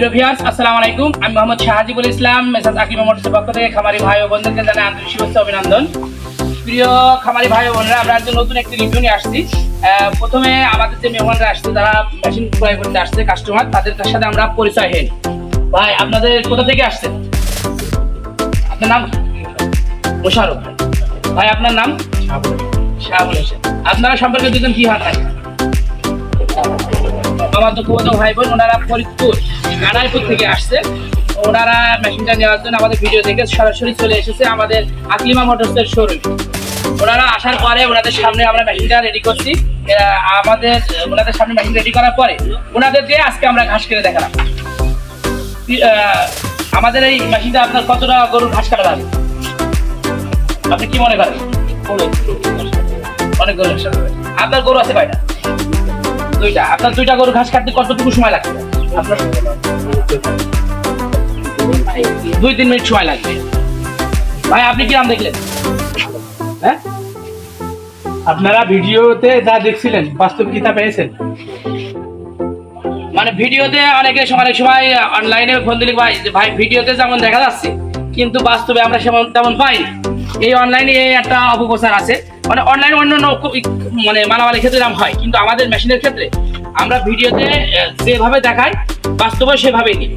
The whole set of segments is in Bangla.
আমি মোহাম্মদ শাহাজিবুল ইসলাম মেসাজ পক্ষ থেকে খামারি ভাই ও জানাই আন্তরিক শুভেচ্ছা অভিনন্দন। প্রিয় খামারি ভাই ও বোনরা, আমরা একজন নতুন একটি রিভিউ নিয়ে আসছি। প্রথমে আমাদের যে মেহমানরা আসছে, তারা মেশিন ক্রয় করতে আসছে কাস্টমার তাদের সাথে আমরা পরিচয় হই ভাই, আপনাদের কোথা থেকে আসছেন? আপনার নাম? মোশারফ ভাই। আপনার নাম? শাহাবুল হোসেন। আপনারা সম্পর্কে দুজন কি থাকে আমার দুঃখবত ভাই বোন, ওনারা ফরিদপুর। নারায়ণপুর থেকে আসছে। ওনারা মেশিনটা নেওয়ার জন্য আমাদের ভিডিও দেখে সরাসরি চলে এসেছে আমাদের আকলিমা মোটরসের শোরুম ওনারা আসার পরে ওনাদের সামনে আমরা মেশিনটা রেডি করছি। আমাদের, ওনাদের সামনে মেশিন রেডি করার পরে ওনাদের দিয়ে আজকে আমরা ঘাস কেটে দেখালাম। আমাদের এই মেশিনটা আপনার কতটা গরুর ঘাস কাটা লাগবে? আপনি কি মনে করেন? অনেক গরু। আপনার গরু আছে কয়টা দুইটা। আপনার দুইটা গরু ঘাস কাটতে কতটুকু সময় লাগবে? দুই, তিন মিনিট সময় লাগবে। ভাই, আপনি কি নাম দেখলেন? হ্যাঁ? আপনারা ভিডিওতে যা দেখছিলেন, বাস্তব কি তা পেয়েছেন? মানে ভিডিওতে অনেকে অনেক সময় অনলাইনে ফোন দিলে, ভাই ভাই, ভিডিওতে যেমন দেখা যাচ্ছে, কিন্তু বাস্তবে আমরা সেমন তেমন পাই এই অনলাইনে এই একটা অপপ্রচার আছে। মানে অনলাইনে অন্য অন্য খুব মানে মালামালের ক্ষেত্রে এরকম হয়, কিন্তু আমাদের মেশিনের ক্ষেত্রে আমরা ভিডিওতে যেভাবে দেখাই, বাস্তবে সেভাবেই দিই।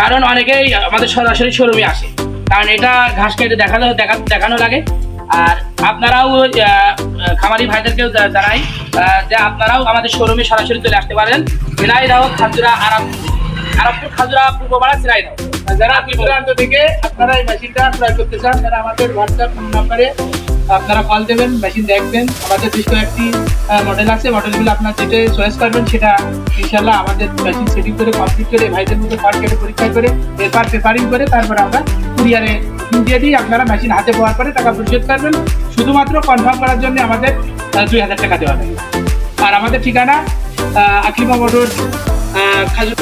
কারণ অনেকেই আমাদের সরাসরি শোরুমে আসে। কারণ এটা ঘাস কেটে দেখানো, দেখা, দেখানো লাগে। আর আপনারাও খামারি ভাইদেরকেও জানাই যে আপনারাও আমাদের শোরুমে সরাসরি চলে আসতে পারেন। ঝিনাইদহ খাজুরা, আরাম আরামপুর, খাজুরা পূর্বপাড়া ঝিনাইদহ যারা দূরান্ত থেকে আপনারা এই মেশিনটা ক্রয় করতে চান, তারা আমাদের হোয়াটসঅ্যাপ নাম্বারে আপনারা কল দেবেন মেশিন দেখবেন। আমাদের বেশ কয়েকটি মডেল আছে। মডেলগুলো আপনার যেটা চয়েস করবেন সেটা ইনশাল্লাহ আমাদের মেশিন সেটিং করে কমপ্লিট করে ভাইদের মধ্যে পার্ট কেটে পরীক্ষা করে এরপর পেপারিং করে তারপরে আমরা কুরিয়ারে দিয়ে দিই। আপনারা মেশিন হাতে পাওয়ার পরে টাকা পরিশোধ করবেন। শুধুমাত্র কনফার্ম করার জন্য আমাদের দুই হাজার টাকা দেওয়া লাগে আর আমাদের ঠিকানা আহ, আকলিমা মোটর খাজুর